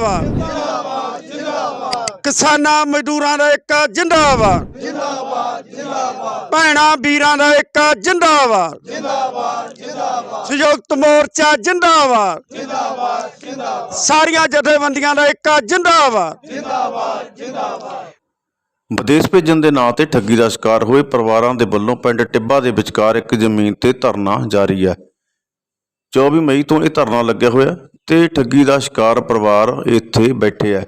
ਜਿੰਦਾਬਾਦ। ਜਿੰਦਾਬਾਦ ਜਿੰਦਾਬਾਦ ਕਿਸਾਨਾਂ ਮਜ਼ਦੂਰਾਂ ਦਾ ਇੱਕ ਜਿੰਦਾਬਾਦ। ਜਿੰਦਾਬਾਦ ਜਿੰਦਾਬਾਦ ਭੈਣਾਂ ਵੀਰਾਂ ਦਾ ਇੱਕ ਜਿੰਦਾਬਾਦ। ਜਿੰਦਾਬਾਦ ਜਿੰਦਾਬਾਦ ਸੰਯੁਕਤ ਮੋਰਚਾ ਜਿੰਦਾਬਾਦ। ਜਿੰਦਾਬਾਦ ਜਿੰਦਾਬਾਦ ਸਾਰੀਆਂ ਜਥੇਬੰਦੀਆਂ ਦਾ ਇੱਕ ਜਿੰਦਾਬਾਦ। ਵਿਦੇਸ਼ ਭੇਜਣ ਦੇ ਨਾਂ ਤੇ ਠੱਗੀ ਦਾ ਸ਼ਿਕਾਰ ਹੋਏ ਪਰਿਵਾਰਾਂ ਦੇ ਵੱਲੋਂ ਪਿੰਡ ਟਿੱਬਾ ਦੇ ਵਿਚਕਾਰ ਇੱਕ ਜ਼ਮੀਨ ਤੇ ਧਰਨਾ ਜਾਰੀ ਹੈ। 24 ਮਈ ਤੋਂ ਇਹ ਧਰਨਾ ਲੱਗਿਆ ਹੋਇਆ। ਤੇ ਠੱਗੀ ਦਾ ਸ਼ਿਕਾਰ ਪਰਿਵਾਰ ਇੱਥੇ ਬੈਠੇ ਹੈ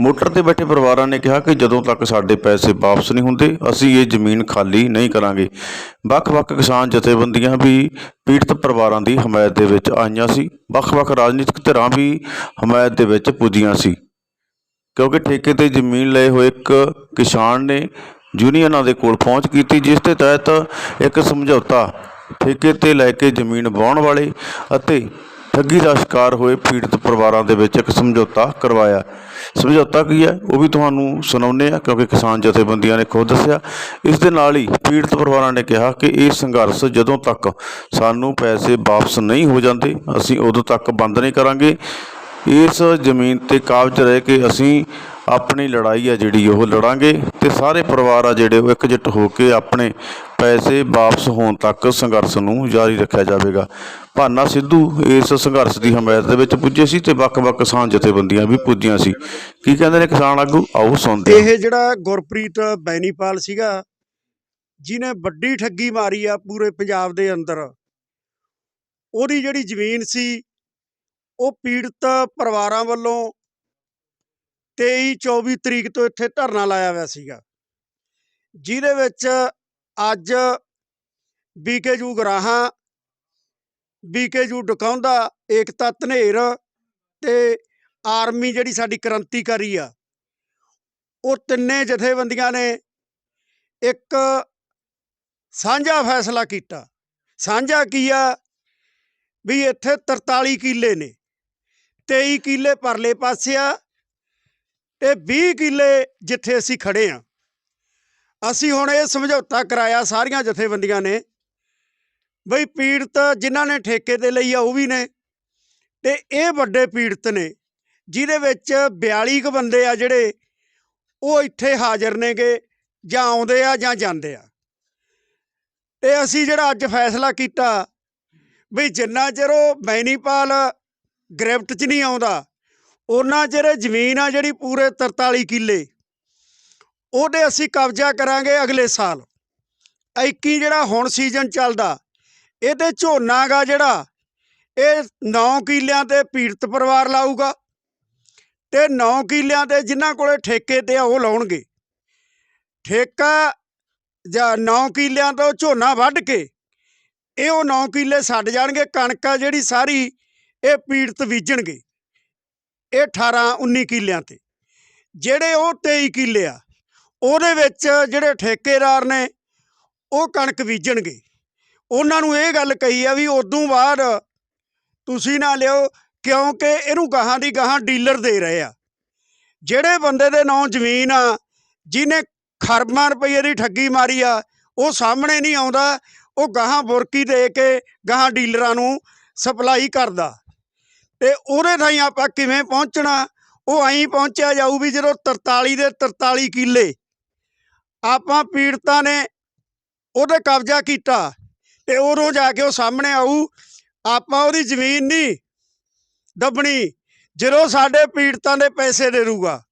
ਮੋਟਰ ਤੇ ਬੈਠੇ ਪਰਿਵਾਰਾਂ ਨੇ ਕਿਹਾ ਕਿ ਜਦੋਂ ਤੱਕ ਸਾਡੇ ਪੈਸੇ ਵਾਪਸ ਨਹੀਂ ਹੁੰਦੇ, ਅਸੀਂ ਇਹ ਜ਼ਮੀਨ ਖਾਲੀ ਨਹੀਂ ਕਰਾਂਗੇ। ਵੱਖ-ਵੱਖ ਕਿਸਾਨ ਜਥੇਬੰਦੀਆਂ ਵੀ ਪੀੜਤ ਪਰਿਵਾਰਾਂ ਦੀ ਹਮਾਇਤ ਦੇ ਵਿੱਚ ਆਈਆਂ ਸੀ। ਵੱਖ-ਵੱਖ ਰਾਜਨੀਤਿਕ ਧਿਰਾਂ ਵੀ ਹਮਾਇਤ ਦੇ ਵਿੱਚ ਪੁੱਜੀਆਂ ਸੀ। ਕਿਉਂਕਿ ਠੇਕੇ ਤੇ ਜ਼ਮੀਨ ਲਏ ਹੋਏ ਇੱਕ ਕਿਸਾਨ ਨੇ ਯੂਨੀਅਨਾਂ ਦੇ ਕੋਲ ਪਹੁੰਚ ਕੀਤੀ, ਜਿਸ ਦੇ ਤਹਿਤ ਇੱਕ ਸਮਝੌਤਾ ਠੇਕੇ ਤੇ ਲੈ ਕੇ ਜ਼ਮੀਨ ਵਾਹਣ ਵਾਲੇ ਅਤੇ ਠੱਗੀ ਦਾ ਸ਼ਿਕਾਰ ਹੋਏ ਪੀੜਤ ਪਰਿਵਾਰਾਂ ਦੇ ਵਿੱਚ ਇੱਕ ਸਮਝੌਤਾ ਕਰਵਾਇਆ। ਸਮਝੌਤਾ ਕੀ ਹੈ? ਉਹ ਵੀ ਤੁਹਾਨੂੰ ਸੁਣਾਉਂਦੇ ਆ ਕਿਉਂਕਿ ਕਿਸਾਨ ਜਥੇਬੰਦੀਆਂ ਨੇ ਖੁਦ ਦੱਸਿਆ। ਇਸ ਦੇ ਨਾਲ ਹੀ ਪੀੜਤ ਪਰਿਵਾਰਾਂ ਨੇ ਕਿਹਾ ਕਿ ਇਹ ਸੰਘਰਸ਼ ਜਦੋਂ ਤੱਕ ਸਾਨੂੰ ਪੈਸੇ ਵਾਪਸ ਨਹੀਂ ਹੋ ਜਾਂਦੇ, ਅਸੀਂ ਉਦੋਂ ਤੱਕ ਬੰਦ ਨਹੀਂ ਕਰਾਂਗੇ। ਇਸ ਜ਼ਮੀਨ ਤੇ ਕਾਬਜ ਰਹਿ ਕੇ ਅਸੀਂ ਆਪਣੀ ਲੜਾਈ ਆ ਜਿਹੜੀ ਉਹ ਲੜਾਂਗੇ ਤੇ ਸਾਰੇ ਪਰਿਵਾਰ ਆ ਜਿਹੜੇ ਉਹ ਇਕਜੁੱਟ ਹੋ ਕੇ ਆਪਣੇ ਪੈਸੇ ਵਾਪਸ ਹੋਣ ਤੱਕ ਸੰਘਰਸ਼ ਨੂੰ ਜਾਰੀ ਰੱਖਿਆ ਜਾਵੇਗਾ। ਭਾਨਾ ਸਿੱਧੂ ਇਸ ਸੰਘਰਸ਼ ਦੀ ਹਮਾਇਤ ਦੇ ਵਿੱਚ ਪੁੱਜੇ ਸੀ ਤੇ ਵੱਖ-ਵੱਖ ਕਿਸਾਨ ਜਥੇਬੰਦੀਆਂ ਵੀ ਪੁੱਜੀਆਂ ਸੀ। ਕੀ ਕਹਿੰਦੇ ਨੇ ਕਿਸਾਨ ਆਗੂ? ਆਓ ਸੁਣਦੇ ਇਹ ਜਿਹੜਾ ਗੁਰਪ੍ਰੀਤ ਬੈਨੀਪਾਲ ਸੀਗਾ, ਜਿਹਨੇ ਵੱਡੀ ਠੱਗੀ ਮਾਰੀ ਆ ਪੂਰੇ ਪੰਜਾਬ ਦੇ ਅੰਦਰ, ਉਹਦੀ ਜਿਹੜੀ ਜ਼ਮੀਨ ਸੀ, ਉਹ ਪੀੜਤ ਪਰਿਵਾਰਾਂ ਵੱਲੋਂ 23 24 ਤਰੀਕ ਤੋਂ ਇੱਥੇ ਧਰਨਾ ਲਾਇਆ ਹੋਇਆ ਸੀਗਾ। ਜਿਹਦੇ ਵਿੱਚ ਅੱਜ ਬੀਕੇਜੂ ਗਰਾਹਾਂ ਬੀਕੇਜੂ ਡਕਾਉਂਦਾ ਏਕਤਾ ਧਨੇਰ ਤੇ ਆਰਮੀ ਜਿਹੜੀ ਸਾਡੀ ਕ੍ਰਾਂਤੀਕਾਰੀ ਆ, ਉਹ ਤਿੰਨੇ ਜਥੇਬੰਦੀਆਂ ਨੇ ਇੱਕ ਸਾਂਝਾ ਫੈਸਲਾ ਕੀਤਾ। ਸਾਂਝਾ ਕੀ ਆ? ਵੀ ਇੱਥੇ 43 ਕਿੱਲੇ ਨੇ। 23 ਕਿੱਲੇ ਪਰਲੇ ਪਾਸੇ ਆ ਤੇ 20 ਕਿੱਲੇ ਜਿੱਥੇ ਅਸੀਂ ਖੜੇ ਆ। ਅਸੀਂ ਹੁਣ ਇਹ ਸਮਝੌਤਾ ਕਰਾਇਆ ਸਾਰੀਆਂ ਜਥੇਬੰਦੀਆਂ ਨੇ ਬਈ ਪੀੜਤ ਜਿਨ੍ਹਾਂ ਨੇ ਠੇਕੇ ਤੇ ਲਈ ਆ ਉਹ ਵੀ ਨੇ ਤੇ ਇਹ ਵੱਡੇ ਪੀੜਤ ਨੇ ਜਿਹਦੇ ਵਿੱਚ 42 ਕੁ ਬੰਦੇ ਆ ਜਿਹੜੇ ਉਹ ਇੱਥੇ ਹਾਜ਼ਰ ਨੇਗੇ ਜਾਂ ਆਉਂਦੇ ਆ ਜਾਂ ਜਾਂਦੇ ਆ। ਤੇ ਅਸੀਂ ਜਿਹੜਾ ਅੱਜ ਫੈਸਲਾ ਕੀਤਾ ਵੀ ਜਿੰਨਾ ਚਿਰ ਉਹ ਮੈਨੀਪਾਲ ਗ੍ਰਿਫਟ 'ਚ ਨਹੀਂ ਆਉਂਦਾ ਉਹਨਾਂ ਚਿਰ ਜ਼ਮੀਨ ਆ ਜਿਹੜੀ ਪੂਰੇ 43 ਕਿੱਲੇ, ਉਹਦੇ ਅਸੀਂ ਕਬਜ਼ਾ ਕਰਾਂਗੇ ਅਗਲੇ ਸਾਲ। 21 ਜਿਹੜਾ ਹੁਣ ਸੀਜ਼ਨ ਚੱਲਦਾ, ਇਹਦੇ ਝੋਨਾ ਗਾ ਜਿਹੜਾ, ਇਹ 9 ਕਿੱਲਿਆਂ ਤੇ ਪੀੜਤ ਪਰਿਵਾਰ ਲਾਊਗਾ ਤੇ 9 ਕਿੱਲਿਆਂ ਤੇ ਜਿਨ੍ਹਾਂ ਕੋਲੇ ਠੇਕੇ ਤੇ ਆ, ਉਹ ਲਾਉਣਗੇ। ਠੇਕਾ ਜਾਂ 9 ਕਿੱਲਿਆਂ ਤੋਂ ਝੋਨਾ ਵੱਢ ਕੇ, ਇਹ ਉਹ 9 ਕਿੱਲੇ ਛੱਡ ਜਾਣਗੇ, ਕਣਕ ਆ ਜਿਹੜੀ ਸਾਰੀ, ਇਹ ਪੀੜਤ ਬੀਜਣਗੇ। ਇਹ 18 19 ਕਿੱਲਿਆਂ ਤੇ। ਜਿਹੜੇ ਉਹ 23 ਕਿੱਲੇ ਆ, ਉਹਦੇ ਵਿੱਚ ਜਿਹੜੇ ਠੇਕੇਦਾਰ ਨੇ, ਉਹ ਕਣਕ ਬੀਜਣਗੇ। ਉਹਨਾਂ ਨੂੰ ਇਹ ਗੱਲ ਕਹੀ ਆ ਵੀ ਉਦੋਂ ਬਾਅਦ ਤੁਸੀਂ ਨਾ ਲਿਓ, ਕਿਉਂਕਿ ਇਹਨੂੰ ਗਾਹਾਂ ਦੀ ਗਾਹਾਂ ਡੀਲਰ ਦੇ ਰਹੇ ਆ। ਜਿਹੜੇ ਬੰਦੇ ਦੇ ਨਾਂ ਜ਼ਮੀਨ ਆ, ਜਿਹਨੇ ਖਰਬਾਂ ਰੁਪਏ ਦੀ ਠੱਗੀ ਮਾਰੀ ਆ, ਉਹ ਸਾਹਮਣੇ ਨਹੀਂ ਆਉਂਦਾ, ਉਹ ਗਾਹਾਂ ਬੁਰਕੀ ਦੇ ਕੇ ਗਾਹਾਂ ਡੀਲਰਾਂ ਨੂੰ ਸਪਲਾਈ ਕਰਦਾ। ਤੇ ਉਹਦੇ ਥਾਈ ਆਪਾਂ ਕਿਵੇਂ ਪਹੁੰਚਣਾ? ਉਹ ਐਂ ਪਹੁੰਚਿਆ ਜਾਊ ਵੀ ਜਦੋਂ 43 ਦੇ 43 ਕਿੱਲੇ। ਆਪਾਂ ਪੀੜਤਾਂ ਨੇ ਉਹਦੇ ਕਬਜ਼ਾ ਕੀਤਾ ਤੇ ਉਦੋਂ ਜਾ ਕੇ ਉਹ ਸਾਹਮਣੇ ਆਊ। ਆਪਾਂ ਉਹਦੀ ਜ਼ਮੀਨ ਨਹੀਂ ਦੱਬਣੀ। ਜਦੋਂ ਸਾਡੇ ਪੀੜਤਾਂ ਦੇ ਪੈਸੇ ਦੇ ਰੂਗਾ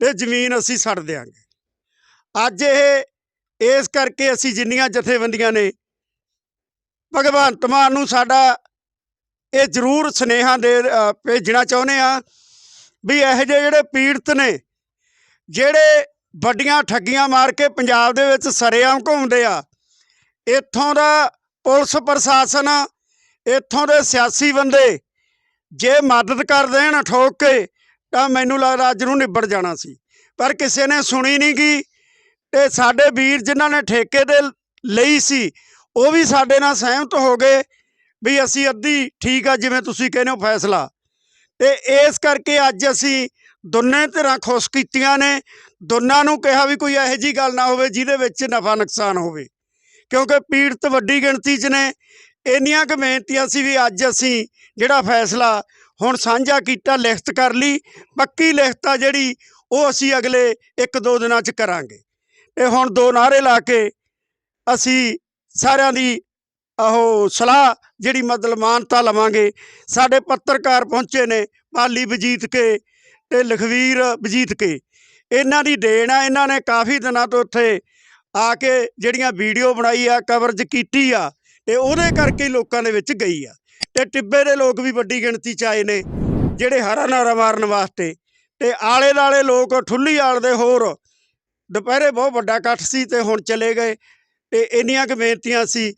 ਤੇ ਜ਼ਮੀਨ ਅਸੀਂ ਛੱਡ ਦਿਆਂਗੇ। ਅੱਜ ਇਹ, ਇਸ ਕਰਕੇ ਅਸੀਂ ਜਿੰਨੀਆਂ ਜਥੇਬੰਦੀਆਂ ਨੇ, ਭਗਵੰਤ ਮਾਨ ਨੂੰ ਸਾਡਾ ਇਹ ਜ਼ਰੂਰ ਸੁਨੇਹਾ ਦੇ ਭੇਜਣਾ ਚਾਹੁੰਦੇ ਆ ਵੀ ਇਹੋ ਜਿਹੇ ਜਿਹੜੇ ਪੀੜਤ ਨੇ, ਜਿਹੜੇ ਵੱਡੀਆਂ ਠੱਗੀਆਂ ਮਾਰ ਕੇ ਪੰਜਾਬ ਦੇ ਵਿੱਚ ਸਰੇਆਮ ਘੁੰਮਦੇ ਆ, ਇੱਥੋਂ ਦਾ ਪੁਲਿਸ ਪ੍ਰਸ਼ਾਸਨ, ਇੱਥੋਂ ਦੇ ਸਿਆਸੀ ਬੰਦੇ ਜੇ ਮਦਦ ਕਰ ਦੇਣ ਠੋਕ ਕੇ, ਤਾਂ ਮੈਨੂੰ ਲੱਗਦਾ ਅੱਜ ਨੂੰ ਨਿਬੜ ਜਾਣਾ ਸੀ। ਪਰ ਕਿਸੇ ਨੇ ਸੁਣੀ ਨਹੀਂ ਗੀ ਤੇ ਸਾਡੇ ਵੀਰ ਜਿਨ੍ਹਾਂ ਨੇ ਠੇਕੇ ਦੇ ਲਈ ਸੀ, ਉਹ ਵੀ ਸਾਡੇ ਨਾਲ ਸਹਿਮਤ ਹੋ ਗਏ ਵੀ ਅਸੀਂ ਅੱਧੀ ਠੀਕ ਆ, ਜਿਵੇਂ ਤੁਸੀਂ ਕਹਿੰਦੇ ਹੋ ਫੈਸਲਾ। ਤੇ ਇਸ ਕਰਕੇ ਅੱਜ ਅਸੀਂ ਦੋਨੇ ਧਿਰਾਂ ਖੁਸ਼ ਕੀਤੀਆਂ ਨੇ। ਦੋਨਾਂ ਨੂੰ ਕਿਹਾ ਵੀ ਕੋਈ ਇਹੋ ਜੀ ਗੱਲ ਨਾ ਹੋਵੇ, ਜਿਹਦੇ ਵਿੱਚ ਨਫਾ ਨੁਕਸਾਨ ਹੋਵੇ। ਕਿਉਂਕਿ ਪੀੜਤ ਵੱਡੀ ਗਿਣਤੀ 'ਚ ਨੇ। ਇੰਨੀਆਂ ਕੁ ਮਿਹਨਤੀਆਂ ਸੀ ਵੀ ਅੱਜ ਅਸੀਂ ਜਿਹੜਾ ਫੈਸਲਾ ਹੁਣ ਸਾਂਝਾ ਕੀਤਾ, ਲਿਖਤ ਕਰ ਲਈ। ਪੱਕੀ ਲਿਖਤ ਆ ਜਿਹੜੀ, ਉਹ ਅਸੀਂ ਅਗਲੇ ਇੱਕ ਦੋ ਦਿਨਾਂ 'ਚ ਕਰਾਂਗੇ। ਤੇ ਹੁਣ ਦੋ ਨਾਰੇ ਲਾ ਕੇ ਅਸੀਂ ਸਾਰਿਆਂ ਦੀ ਆਹੋ ਸਲਾਹ ਜਿਹੜੀ ਮਤਲਬ ਮਾਨਤਾ ਲਵਾਂਗੇ। ਸਾਡੇ ਪੱਤਰਕਾਰ ਪਹੁੰਚੇ ਨੇ ਪਾਲੀ ਵਜੀਤ ਕੇ ਤੇ ਲਖਵੀਰ ਵਜੀਤ ਕੇ। ਇਹਨਾਂ ਦੀ ਦੇਣ ਆ, ਇਹਨਾਂ ਨੇ ਕਾਫੀ ਦਿਨਾਂ ਤੋਂ ਉੱਥੇ ਆ ਕੇ ਜਿਹੜੀਆਂ ਵੀਡੀਓ ਬਣਾਈ ਆ ਕਵਰਜ ਕੀਤੀ ਆ ਤੇ ਉਹਦੇ ਕਰਕੇ ਲੋਕਾਂ ਦੇ ਵਿੱਚ ਗਈ ਆ। ਤੇ ਟਿੱਬੇ ਦੇ ਲੋਕ ਵੀ ਵੱਡੀ ਗਿਣਤੀ ਚ ਆਏ ਨੇ ਜਿਹੜੇ ਹਰਾ ਨਾਰਾ ਮਾਰਨ ਵਾਸਤੇ। ਤੇ ਆਲੇ ਦਾਲੇ ਲੋਕ ਠੁੱਲੀ ਆਲ ਦੇ ਹੋਰ ਦੁਪਹਿਰੇ ਬਹੁਤ ਵੱਡਾ ਇਕੱਠ ਸੀ ਤੇ ਹੁਣ ਚਲੇ ਗਏ। ਤੇ ਇੰਨੀਆਂ ਕੁ ਬੇਨਤੀਆਂ ਸੀ